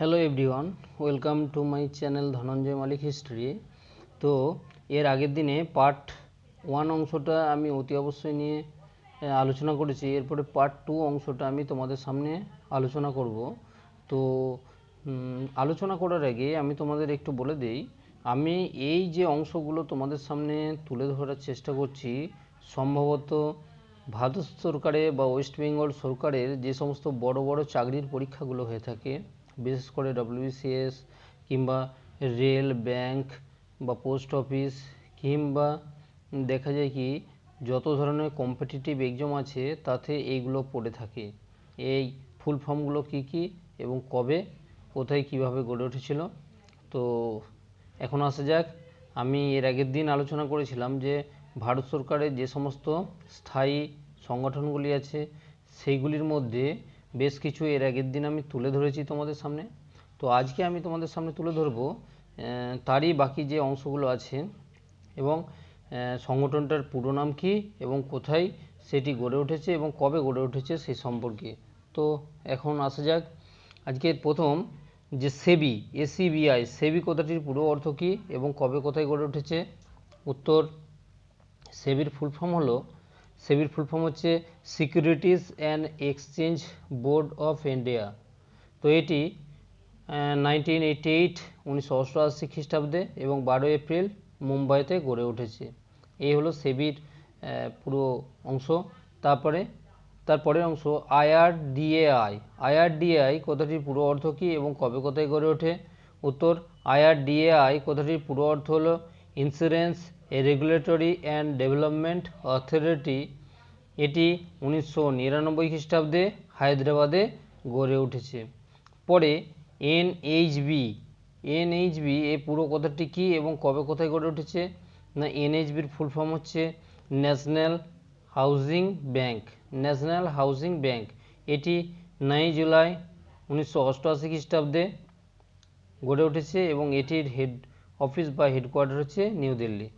Hello everyone welcome to my channel Dhananjay Malik history তো এর আগের দিনে পার্ট ওয়ান অংশটা আমি অতি অবশ্যই নিয়ে আলোচনা করেছি। এরপরে পার্ট টু অংশটা আমি তোমাদের সামনে আলোচনা করব। তো আলোচনা করার আগে আমি তোমাদের একটু বলে দেই, আমি এই যে অংশগুলো তোমাদের সামনে তুলে ধরার চেষ্টা করছি, সম্ভবত ভারত সরকারে বা ওয়েস্ট বেঙ্গল সরকারের যে সমস্ত বড় বড় চাকরির পরীক্ষাগুলো হয়ে থাকে বিশেষ করে ডব্লিউবিসিএস কিংবা রেল, ব্যাংক বা পোস্ট অফিস কিংবা দেখা যায় কি যত ধরনের কম্পিটিটিভ এক্সাম আছে তাতে এইগুলো পড়ে থাকে। এই ফুল ফর্মগুলো কি কি এবং কবে, কোথায় কীভাবে গড়ে উঠেছিল? তো এখন আসা যাক। আমি এর আগের দিন আলোচনা করেছিলাম যে ভারত সরকারের যে সমস্ত স্থায়ী সংগঠনগুলি আছে, সেইগুলির মধ্যে বেশ কিছু এর আগের দিন আমি তুলে ধরেছি তোমাদের সামনে। তো আজকে আমি তোমাদের সামনে তুলে ধরবো তারই বাকি যে অংশগুলো আছে এবং সংগঠনটার পুরো নাম কী এবং কোথায় সেটি গড়ে উঠেছে এবং কবে গড়ে উঠেছে সেই সম্পর্কে। তো এখন আসা যাক। আজকের প্রথম যে সেবি, এসিবিআই, সেবি কথাটির পুরো অর্থ কী এবং কবে কোথায় গড়ে উঠেছে? উত্তর, সেবির ফুল ফর্ম হলো সেবির ফুল ফর্ম হচ্ছে securities and exchange board of India. তো এটি নাইনটিন এইটি এইট, উনিশশো অষ্টআশি খ্রিস্টাব্দে এবং বারো এপ্রিল মুম্বাইতে গড়ে উঠেছে। এই হলো সেবির পুরো অংশ। তারপরে তারপরের অংশ আইআরডিএআই আইআরডিএআই কথাটির পুরো অর্থ কী এবং কবে কোথায় গড়ে ওঠে? উত্তর আইআরডিএআই কথাটির পুরো অর্থ হলো insurance regulatory and development authority এটি উনিশশো নিরানব্বই খ্রিস্টাব্দে হায়দ্রাবাদে গড়ে উঠেছে। পরে এনএইচবি এনএইচবি এই পুরো কথাটি কী এবং কবে কোথায় গড়ে উঠেছে? না এনএইচবির ফুল ফর্ম হচ্ছে national housing bank national housing bank এটি নয় জুলাই উনিশশো অষ্টআশি খ্রিস্টাব্দে গড়ে উঠেছে এবং এটির হেড অফিস বা হেডকোয়ার্টার হচ্ছে নিউ দিল্লি।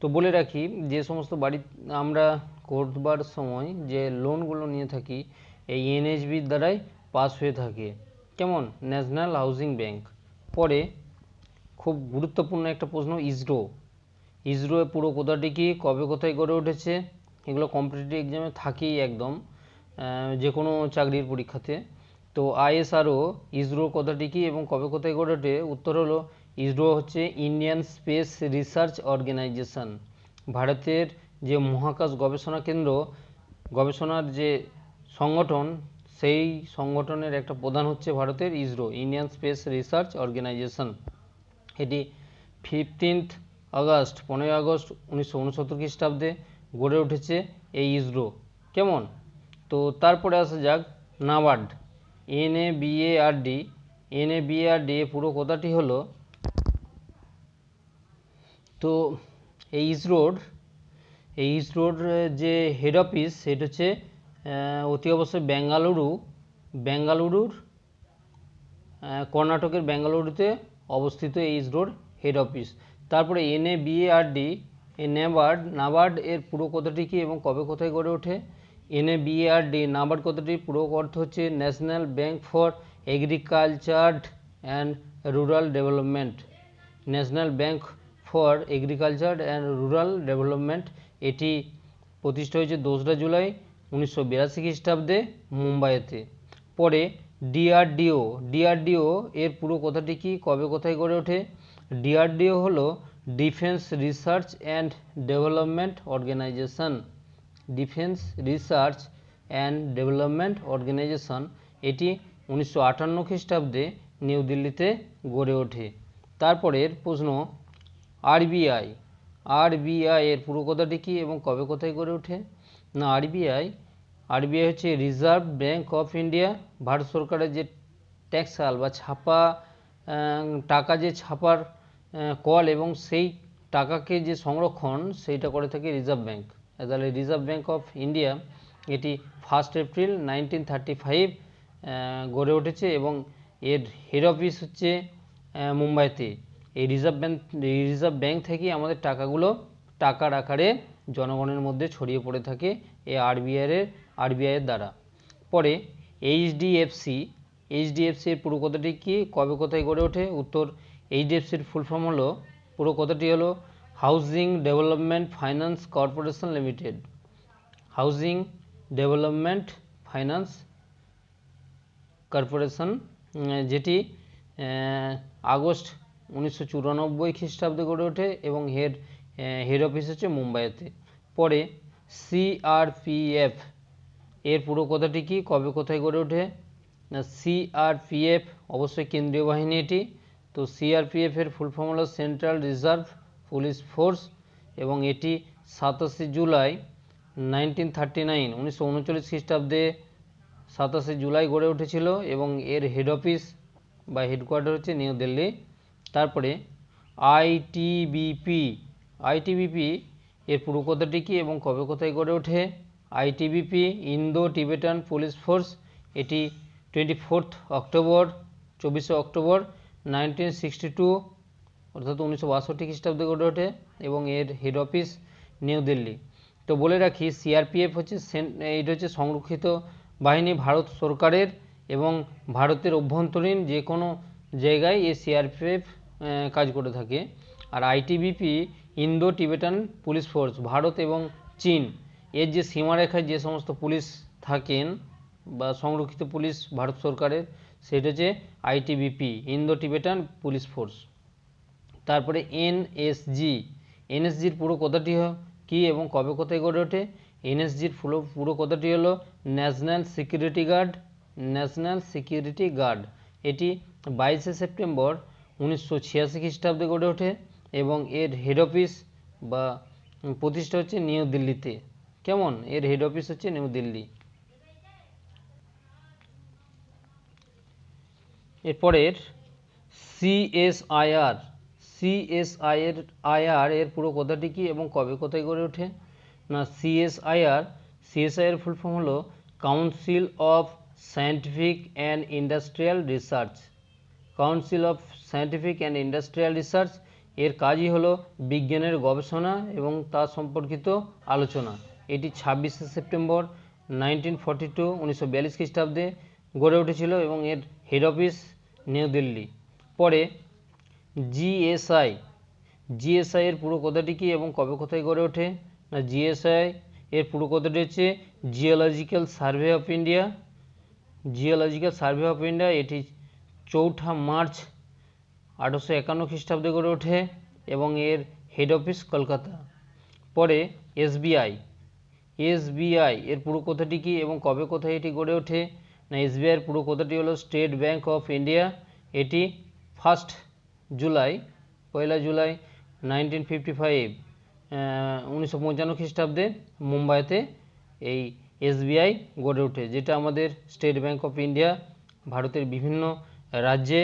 তো বলে রাখি, যে সমস্ত বাড়ি আমরা করবার সময় যে লোনগুলো নিয়ে থাকি, এই এনএইচবির দ্বারাই পাস হয়ে থাকে। কেমন? ন্যাশনাল হাউজিং ব্যাংক পরে খুব গুরুত্বপূর্ণ একটা প্রশ্ন ইসরো ইসরো পুরো কোথাটি কি, কবে কোথায় গড়ে উঠেছে? এগুলো কম্পিটিটিভ এক্সামে থাকেই একদম যে কোনো চাকরির পরীক্ষাতে। তো আইএসআরও ইসরো কথাটি কি এবং কবে কোথায় গড়ে ওঠে? উত্তর হলো ইসরো হচ্ছে ইন্ডিয়ান স্পেস রিসার্চ অর্গানাইজেশন। ভারতের যে মহাকাশ গবেষণা কেন্দ্র, গবেষণার যে সংগঠন, সেই সংগঠনের একটা প্রধান হচ্ছে ভারতের ISRO, Indian space research organisation. এটি ফিফটিন্থ আগস্ট, পনেরোই আগস্ট উনিশশো উনসত্তর খ্রিস্টাব্দে গড়ে উঠেছে এই ইসরো। কেমন? তো তারপরে আসা যাক NABARD. N A B A R D. N A R D পুরো কথাটি হলো তো এই ইসরোর এই ইসরোর যে হেড অফিস সেটা হচ্ছে অতি অবশ্যই বেঙ্গালুরু বেঙ্গালুরুর কর্ণাটকের বেঙ্গালুরুতে অবস্থিত এই ইসরোর হেড অফিস তারপরে N A B A NABARD NABARD এর পুরো কথাটি কি এবং কবে কোথায় গড়ে ওঠে? N A B A R D NABARD কথাটির পুরো অর্থ হচ্ছে national bank for agriculture and rural development national bank for agriculture and rural development এটি প্রতিষ্ঠা হয়েছে দোসরা জুলাই উনিশশো বিরাশি খ্রিস্টাব্দে মুম্বাইতে। পরে ডিআরডিও। ডিআরডিও এর পুরো কথাটি কি? কবে কোথায় গড়ে ওঠে? ডিআরডিও হলো defence research and development organisation. Defence research and development organisation এটি উনিশশো আটান্ন খ্রিস্টাব্দে নিউ দিল্লিতে গড়ে ওঠে। তারপরের প্রশ্ন আরবিআই। আরবিআই এর পুরো কথাটি কি এবং কবে কোথায় গড়ে ওঠে? না, আরবিআই আরবিআই হচ্ছে reserve bank of India Bharat সরকারের যে ট্যাক্সাল বা ছাপা টাকা যে ছাপার কল এবং সেই টাকাকে যে সংরক্ষণ, সেইটা করে থাকে রিজার্ভ ব্যাংক তাহলে রিজার্ভ ব্যাঙ্ক অফ ইন্ডিয়া এটি first April nineteen thirty five গড়ে উঠেছে এবং এর হেড অফিস হচ্ছে মুম্বাইতে। এই রিজার্ভ ব্যাঙ্ক রিজার্ভ ব্যাঙ্ক থেকেই আমাদের টাকাগুলো টাকার আকারে জনগণের মধ্যে ছড়িয়ে পড়ে থাকে এই আরবিআই এর আরবিআই এর দ্বারা। পরে এইচডিএফসি এইচডিএফসি এর পুরো কথাটি কি, কবে কোথায় গড়ে ওঠে? উত্তর এইচডিএফসির ফুল ফর্ম হলো, পুরো কথাটি হলো housing development finance corporation limited housing development finance corporation যেটি আগস্ট উনিশশো চুরানব্বই খ্রিস্টাব্দে গড়ে ওঠে এবং হেড হেড অফিস হচ্ছে মুম্বাইতে। পরে সিআরপিএফ এর পুরো কথাটি কি? কবে কোথায় গড়ে ওঠে? না সিআরপিএফ অবশ্যই কেন্দ্রীয় বাহিনী এটি। তো সিআরপিএফ এর ফুল ফর্ম হলো সেন্ট্রাল রিজার্ভ পুলিশ ফোর্স এবং এটি সাতাশে জুলাই নাইনটিন থার্টি নাইন উনিশশো উনচল্লিশ খ্রিস্টাব্দে সাতাশে জুলাই গড়ে উঠেছিল এবং এর হেড অফিস বা হেডকোয়ার্টার হচ্ছে নিউ দিল্লি। তারপরে আইটিবিপি আইটিবিপি এর পুরো কথাটি কি এবং কবে কোথায় গড়ে ওঠে? ITBP Indo Tibetan police force এটি টোয়েন্টি ফোর্থ অক্টোবর চব্বিশে অক্টোবর নাইনটিন সিক্সটি টু অর্থাৎ উনিশশো বাষট্টি খ্রিস্টাব্দে গড়ে ওঠে এবং এর হেড অফিস নিউ দিল্লি তো বলে রাখি সিআরপিএফ হচ্ছে এইটা হচ্ছে সংরক্ষিত বাহিনী ভারত সরকারের এবং ভারতের অভ্যন্তরীণ যে কোনো জায়গায় এই সিআরপিএফ কাজ করে থাকে। আর ITBP, Indo Tibetan police force, Bharat এবং চীন, এর যে সীমারেখায় যে সমস্ত পুলিশ থাকেন বা সংরক্ষিত পুলিশ ভারত সরকারের, সেটা হচ্ছে ITBP, Indo Tibetan police force. তারপরে এনএসজি, এনএসজির পুরো কথাটি কি এবং কবে কোথায় গড়ে ওঠে? এনএসজির পুরো পুরো কথাটি হলো national security guard, national security guard. এটি বাইশে সেপ্টেম্বর উনিশশো ছিয়াশি খ্রিস্টাব্দে গড়ে ওঠে এবং এর হেড অফিস বা প্রতিষ্ঠা হচ্ছে নিউ দিল্লিতে। কেমন? এর হেড অফিস হচ্ছে নিউ দিল্লি। এরপরের সিএসআইআর সিএসআইয়ের আইআর এর পুরো কথাটি কি এবং কবে কোথায় গড়ে ওঠে? না সিএসআইআর সিএসআইয়ের ফুল ফর্ম হলো council of scientific and industrial research council of scientific and industrial research এর কাজই হলো বিজ্ঞানের গবেষণা এবং তার সম্পর্কিত আলোচনা। এটি ছাব্বিশে সেপ্টেম্বর নাইনটিন ফর্টি টু, উনিশশো বিয়াল্লিশ খ্রিস্টাব্দে গড়ে উঠেছিল এবং এর হেড অফিস নিউ দিল্লি। পরে জিএসআই জিএসআই এর পুরো কথাটি কি এবং কবে কোথায় গড়ে ওঠে? না জিএসআই এর পুরো কথাটি হচ্ছে geological survey of India geological survey of India এটি চৌঠা মার্চ আঠারোশো একান্ন খ্রিস্টাব্দে গড়ে ওঠে এবং এর হেড অফিস কলকাতা। পরে এসবিআই। এসবিআই এর পুরো কথাটি কি এবং কবে কোথায় এটি গড়ে ওঠে? না, এসবিআই এর পুরো কথাটি হলো স্টেট ব্যাংক অফ ইন্ডিয়া এটি ফার্স্ট জুলাই, পয়লা জুলাই নাইনটিন ফিফটি ফাইভ উনিশশো পঞ্চান্ন খ্রিস্টাব্দে মুম্বাইতে এই এসবিআই গড়ে ওঠে, যেটা আমাদের স্টেট ব্যাংক অফ ইন্ডিয়া ভারতের বিভিন্ন রাজ্যে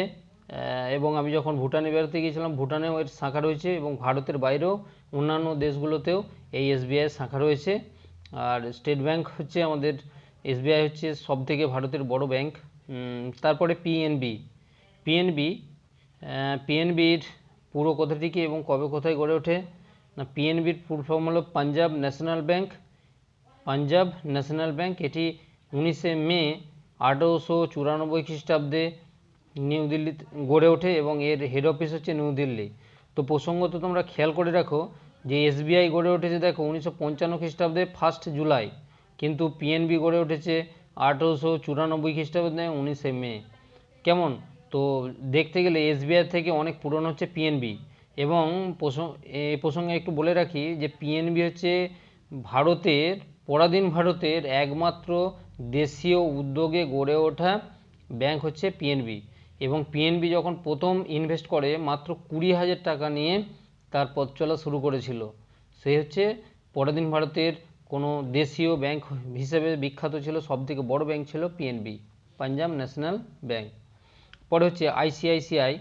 এবং আমি যখন ভুটানে বেড়াতে গিয়েছিলাম, ভুটানেও এর শাখা রয়েছে এবং ভারতের বাইরেও অন্যান্য দেশগুলোতেও এই এসবিআই শাখা রয়েছে। আর স্টেট ব্যাংক হচ্ছে আমাদের, এসবিআই হচ্ছে সব থেকে ভারতের বড় ব্যাংক। তারপরে পিএনবি। পিএনবি পিএনবির পুরো কথাটি কি এবং কবে কোথায় গড়ে ওঠে? না, পিএনবির ফুল ফর্ম হলো Punjab national bank. Punjab national bank, এটি উনিশে মে আঠারোশো চুরানব্বই খ্রিস্টাব্দে নিউ দিল্লিতে গড়ে ওঠে এবং এর হেড অফিস হচ্ছে নিউ দিল্লি তো প্রসঙ্গত তোমরা খেয়াল করে রাখো যে এসবিআই গড়ে উঠেছে দেখো উনিশশো পঞ্চান্ন খ্রিস্টাব্দে ফার্স্ট জুলাই কিন্তু পিএনবি গড়ে উঠেছে আঠেরোশো চুরানব্বই খ্রিস্টাব্দে উনিশে মে। কেমন? তো দেখতে গেলে এসবিআই থেকে অনেক পুরনো হচ্ছে পিএনবি এবং এই প্রসঙ্গে একটু বলে রাখি যে পিএনবি হচ্ছে ভারতের, পরাধীন ভারতের একমাত্র দেশীয় উদ্যোগে গড়ে ওঠা ব্যাংক হচ্ছে পিএনবি এবং পিএনবি যখন প্রথম ইনভেস্ট করে মাত্র কুড়ি হাজার টাকা নিয়ে তার পথ চলা শুরু করেছিল। সে হচ্ছে পরাধীন ভারতের কোনো দেশীয় ব্যাংক হিসেবে বিখ্যাত ছিল, সবথেকে বড় ব্যাংক ছিল পিএনবি পাঞ্জাব ন্যাশনাল ব্যাংক পরে হচ্ছে আইসিআইসিআই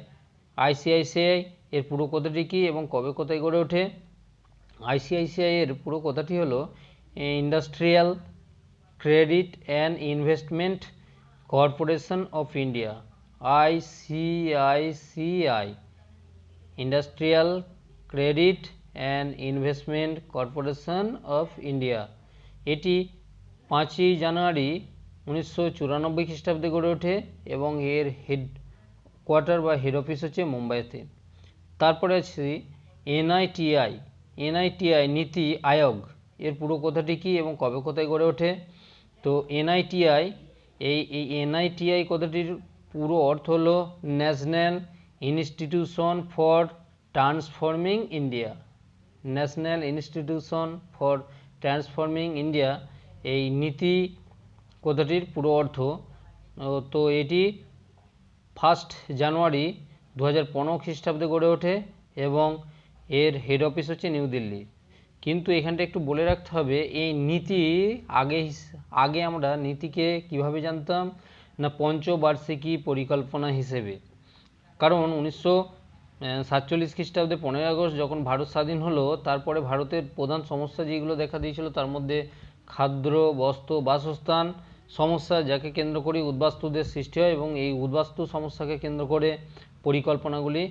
আইসিআইসিআই এর পুরো কথাটি কী এবং কবে কোথায় গড়ে ওঠে? আইসিআইসিআই এর পুরো কথাটি হলো industrial credit and investment corporation of India ICICI industrial credit and investment corporation of India এটি পাঁচই জানুয়ারি উনিশশো চুরানব্বই খ্রিস্টাব্দে গড়ে ওঠে এবং এর হেড কোয়ার্টার বা হেড অফিস হচ্ছে মুম্বাইতে। তারপরে আছে এনআইটিআই এনআইটিআই নীতি আয়োগ। এর পুরো কথাটি কী এবং কবে কোথায় গড়ে ওঠে? তো এনআইটিআই এই এই এনআইটিআই কথাটির পুরো অর্থ হলো national institution for transforming India. National institution for transforming India এই নীতি কথাটির পুরো অর্থ। তো এটি ফার্স্ট জানুয়ারি দু হাজার পনেরো খ্রিস্টাব্দে গড়ে ওঠে এবং এর হেড অফিস হচ্ছে নিউ দিল্লি। কিন্তু এখানটা একটু বলে রাখতে হবে, এই নীতি আগে আগে আমরা নীতিকে কীভাবে জানতাম না পঞ্চবার্ষিকী পরিকল্পনা হিসেবে। কারণ উনিশশো সাতচল্লিশ খ্রিস্টাব্দে পনেরোই আগস্ট যখন ভারত স্বাধীন হলো, তারপরে ভারতের প্রধান সমস্যা যেগুলো দেখা দিয়েছিল, তার মধ্যে খাদ্য বস্ত্র, বাসস্থান সমস্যা যাকে কেন্দ্র করে উদ্বাস্তুদের সৃষ্টি হয় এবং এই উদ্বাস্তু সমস্যাকে কেন্দ্র করে পরিকল্পনাগুলি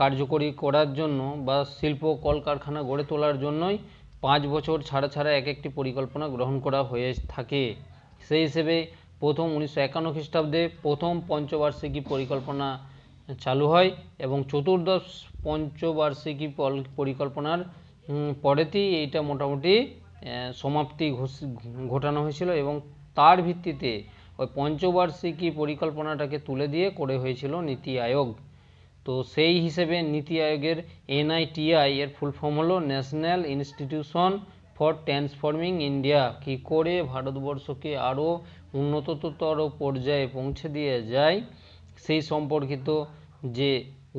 কার্যকরী করার জন্য বা শিল্প কলকারখানা গড়ে তোলার জন্যই পাঁচ বছর ছাড়া ছাড়া এক একটি পরিকল্পনা গ্রহণ করা হয়ে থাকে। সেই হিসেবে প্রথম উনিশশো একান্ন খ্রিস্টাব্দে প্রথম পঞ্চবার্ষিকী পরিকল্পনা চালু হয় এবং চতুর্দশ পঞ্চবার্ষিকী পরিকল্পনার পরেতেই এইটা মোটামুটি সমাপ্তি ঘটানো হয়েছিল এবং তার ভিত্তিতে ওই পঞ্চবার্ষিকী পরিকল্পনাটাকে তুলে দিয়ে করে হয়েছিল নীতি আয়োগ। তো সেই হিসেবে নীতি আয়োগের এনআইটিআই এর ফুল ফর্ম হলো national institution for transforming India কী করে ভারতবর্ষকে আরও উন্নততর পর্যায়ে পৌঁছে দিয়ে যায়? সেই সম্পর্কিত যে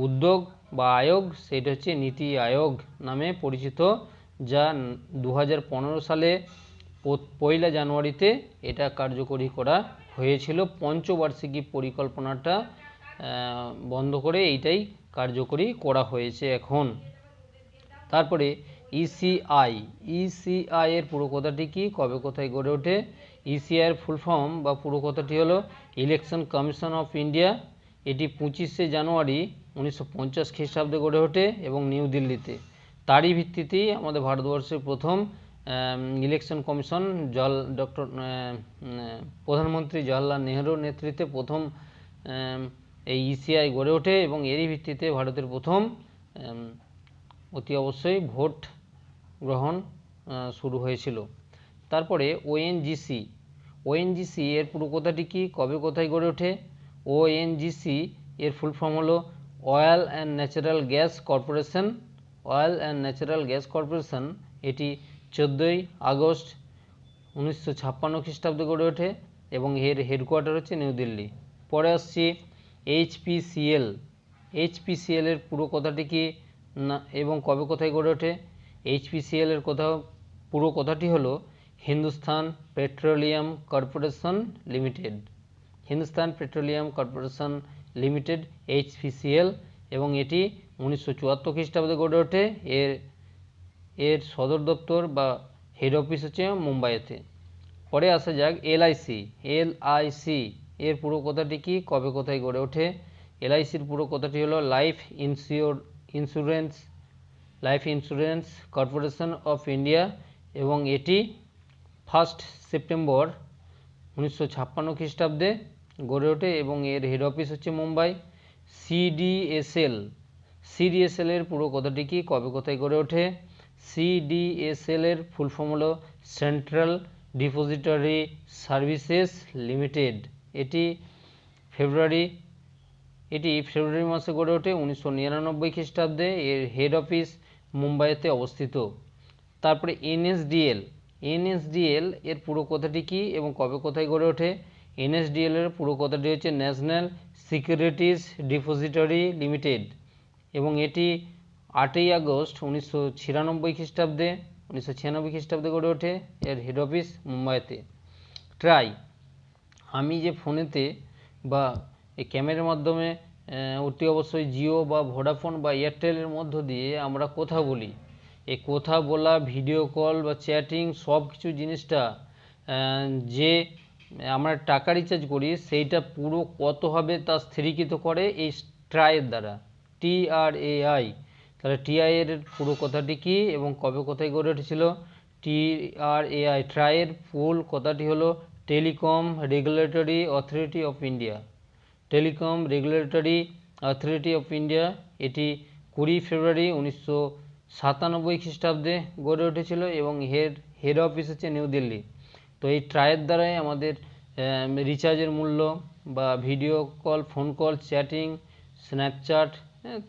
উদ্যোগ বা আয়োগ, সেটা হচ্ছে নীতি আয়োগ নামে পরিচিত, যা দু হাজার পনেরো সালে পয়লা জানুয়ারিতে এটা কার্যকরী করা হয়েছিল। পঞ্চবার্ষিকী পরিকল্পনাটা বন্ধ করে এইটাই কার্যকরী করা হয়েছে এখন। তারপরে ইসিআই ইসিআই এর পুরো কথাটি কি? কবে কোথায় গড়ে ওঠে? ইসিআই এর ফুল ফর্ম বা পুরো কথাটি হলো ইলেকশন কমিশন অফ ইন্ডিয়া এটি পঁচিশে জানুয়ারি উনিশশো পঞ্চাশ খ্রিস্টাব্দে গড়ে ওঠে এবং নিউ দিল্লিতে। তারই ভিত্তিতেই আমাদের ভারতবর্ষের প্রথম ইলেকশন কমিশন জল, ডক্টর প্রধানমন্ত্রী জওয়াহরলাল নেহরুর নেতৃত্বে প্রথম এই ইসিআই গড়ে ওঠে এবং এরই ভিত্তিতে ভারতের প্রথম অতি অবশ্যই ভোট গ্রহণ শুরু হয়েছিল। তারপরে ওএনজিসি ওএনজিসি এর পুরো কথাটি কি, কবে কোথায় গড়ে ওঠে? ওএনজিসি এর ফুল ফর্ম হলো oil and natural gas corporation oil and natural gas corporation এটি চোদ্দোই আগস্ট উনিশশো ছাপ্পান্ন খ্রিস্টাব্দে গড়ে ওঠে এবং এর হেডকোয়ার্টার হচ্ছে নিউ দিল্লি। পরে আসছি এইচপিসিএল এইচপিসিএল এর পুরো কথাটি কি না, এবং কবে কোথায় গড়ে ওঠে? এইচপিসিএল এর কথা পুরো কথাটি হলো Hindustan petroleum corporation limited. Hindustan petroleum corporation limited HPCL এবং এটি উনিশশো চুয়াত্তর খ্রিস্টাব্দে গড়ে ওঠে। এর এর সদর দপ্তর বা হেড অফিস হচ্ছে মুম্বাইতে। পরে আসা যাক এলআইসি এলআইসি এর পুরো কথাটি কি, কবে কোথায় গড়ে ওঠে? এলআইসির পুরো কথাটি হলো life insure insurance life insurance corporation of India এবং এটি ফার্স্ট সেপ্টেম্বর উনিশশো ছাপ্পান্ন খ্রিস্টাব্দে গড়ে ওঠে এবং এর হেড অফিস হচ্ছে মুম্বাই। সিডিএসএল সিডিএসএল এর পুরো কথাটি কি, কবে কোথায় গড়ে ওঠে? সিডিএসএল এর ফুল ফর্ম হলো সেন্ট্রাল ডিপোজিটরি সার্ভিসেস লিমিটেড এটি ফেব্রুয়ারি এটি ফেব্রুয়ারি মাসে গড়ে ওঠে উনিশশো নিরানব্বই খ্রিস্টাব্দে। এর হেড অফিস মুম্বাইতে অবস্থিত। তারপরে এনএসডিএল। এনএসডিএল এর পুরো কথাটি কি এবং কবে কোথায় গড়ে ওঠে? এনএসডিএল এর পুরো কথাটি হচ্ছে ন্যাশনাল সিকিউরিটিস ডিপোজিটরি লিমিটেড এবং এটি আটই আগস্ট উনিশশো ছিয়ানব্বই খ্রিস্টাব্দে, উনিশশো ছিয়ানব্বই খ্রিস্টাব্দে গড়ে ওঠে এর হেড অফিস মুম্বাইতে। ট্রাই, আমি যে ফোনেতে বা এই ক্যামেরার মাধ্যমে অতি অবশ্যই জিও বা ভোডাফোন বা এয়ারটেলের মধ্য দিয়ে আমরা কথা বলি। এই কথা বলা, ভিডিও কল বা চ্যাটিং সব কিছু জিনিসটা যে আমরা টাকা রিচার্জ করি, সেইটা পুরো কত হবে তা স্থিরীকৃত করে এই ট্রাইয়ের দ্বারা। টি আর এ আই তাহলে টিআই এর পুরো কথাটি কি এবং কবে কোথায় গড়ে উঠেছিল? টি আর এ আই ট্রাইয়ের ফুল কথাটি হলো telecom regulatory authority of India telecom regulatory authority of India, এটি কুড়ি ফেব্রুয়ারি উনিশশো সাতানব্বই খ্রিস্টাব্দে গড়ে উঠেছিল এবং হেড হেড অফিস হচ্ছে নিউ দিল্লি। তো এই ট্রায়ের দ্বারাই আমাদের রিচার্জের মূল্য বা video call phone call chatting Snapchat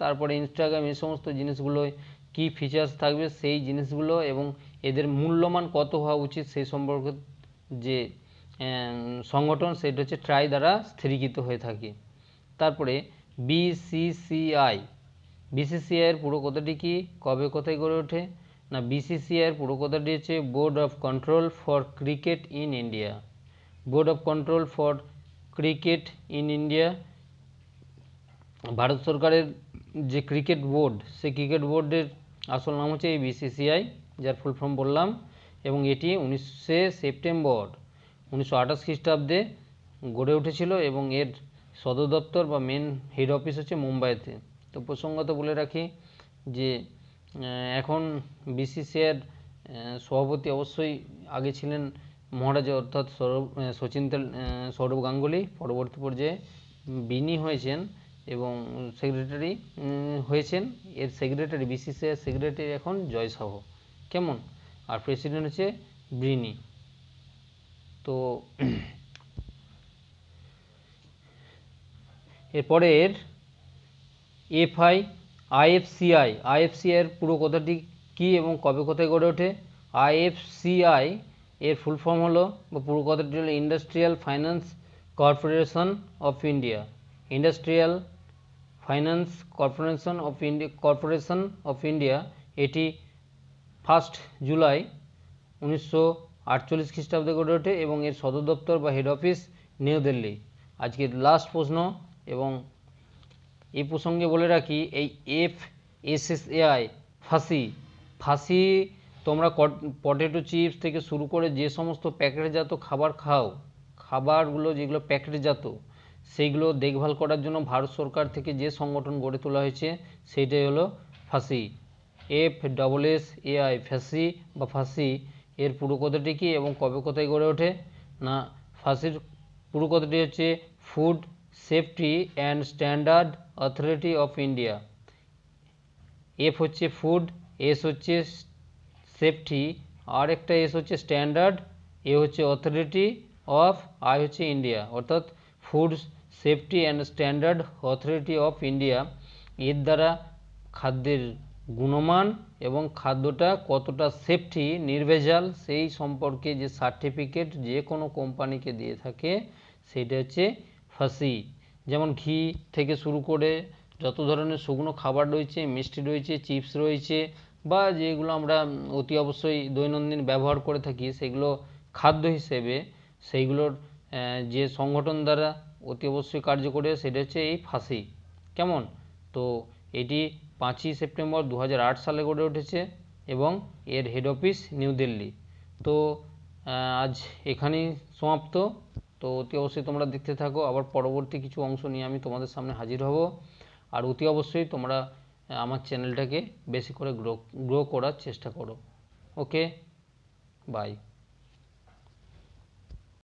তারপরে ইনস্টাগ্রাম এই সমস্ত জিনিসগুলোয় কী ফিচার্স থাকবে সেই জিনিসগুলো এবং এদের মূল্যমান কত হওয়া উচিত সেই সম্পর্কে যে সংগঠন সেটা হচ্ছে ট্রাই দ্বারা স্থিরীকৃত হয়ে থাকে। তারপরে বিসিসিআই বিসিসিআইয়ের পুরো কথাটি কি? কবে কোথায় গড়ে ওঠে? না বিসিসিআইয়ের পুরো কথাটি হচ্ছে board of control for cricket in India board of control for cricket in India Bharat সরকারের যে ক্রিকেট বোর্ড সেই ক্রিকেট বোর্ডের আসল নাম হচ্ছে এই বিসিসিআই যার ফুল ফর্ম বললাম। এবং এটি উনিশে সেপ্টেম্বর উনিশশো আঠাশ খ্রিস্টাব্দে গড়ে উঠেছিল এবং এর সদর দপ্তর বা মেন হেড অফিস হচ্ছে মুম্বাইতে। তো প্রসঙ্গত বলে রাখি যে এখন বিসিসিআইয়ের সভাপতি অবশ্যই আগে ছিলেন মহারাজা অর্থাৎ সৌরভ সচিন সৌরভ গাঙ্গুলি। পরবর্তী পর্যায়ে বিনি হয়েছেন এবং সেক্রেটারি হয়েছেন। এর সেক্রেটারি বিসিসিআই সেক্রেটারি এখন জয় সাহ। কেমন? আর প্রেসিডেন্ট হচ্ছে ব্রিনি তো এরপরে এর এফআই, আইএফসিআই আইএফসিআইয়ের পুরো কথাটি কী এবং কবে কোথায় গড়ে ওঠে? আইএফসিআই এর ফুল ফর্ম হলো, বা পুরো কথাটি হলো industrial finance corporation of India industrial finance corporation of India corporation of India এটি ফার্স্ট জুলাই উনিশশো আটচল্লিশ খ্রিস্টাব্দে গড়ে ওঠে এবং এর সদর দপ্তর বা হেড অফিস নিউ দিল্লি। আজকের লাস্ট প্রশ্ন এবং এই প্রসঙ্গে বলে রাখি, এই এফ এস এস এআই ফাঁসি। ফাঁসি তোমরা পটেটো চিপস থেকে শুরু করে যে সমস্ত প্যাকেটজাত খাবার খাও, খাবারগুলো যেগুলো প্যাকেটজাত, সেইগুলো দেখভাল করার জন্য ভারত সরকার থেকে যে সংগঠন গড়ে তোলা হয়েছে, সেইটাই হলো ফাঁসি। এফ ডবল এস এআই ফাঁসি বা ফাঁসি এর পুরো কথাটি কি এবং কবে কোথায় গড়ে ওঠে? না, ফাঁসির পুরো কথাটি হচ্ছে, food safety and standard authority of India F হচ্ছে ফুড এস হচ্ছে সেফটি আর একটা এস হচ্ছে স্ট্যান্ডার্ড এ হচ্ছে অথরিটি অফ আই হচ্ছে ইন্ডিয়া অর্থাৎ, food safety and standard authority of India এর দ্বারা খাদ্যের গুণমান এবং খাদ্যটা কতটা সেফটি নির্ভেজাল, সেই সম্পর্কে যে সার্টিফিকেট যে কোনো কোম্পানিকে দিয়ে থাকে, সেটা হচ্ছে ফাঁসি যেমন ঘি থেকে শুরু করে যত ধরনের শুকনো খাবার রয়েছে, মিষ্টি রয়েছে চিপস রয়েছে, বা যেগুলো আমরা অতি অবশ্যই দৈনন্দিন ব্যবহার করে থাকি, সেগুলো খাদ্য হিসেবে সেইগুলোর যে সংগঠন দ্বারা অতি অবশ্যই কার্যকরী সেটা হচ্ছে এই ফাঁসি কেমন? তো এটি পাঁচই সেপ্টেম্বর দু হাজার আট সালে গড়ে উঠেছে এবং এর হেড অফিস নিউ দিল্লি তো আজ এখানেই সমাপ্ত। তো, অতি অবশ্যই তোমরা দেখতে থাকো। আবার পরবর্তী কিছু অংশ নিয়ে আমি তোমাদের সামনে হাজির হব। আর অতি অবশ্যই তোমরা আমার চ্যানেলটাকে বেশি করে গ্রো গ্রো করার চেষ্টা করো। Okay bye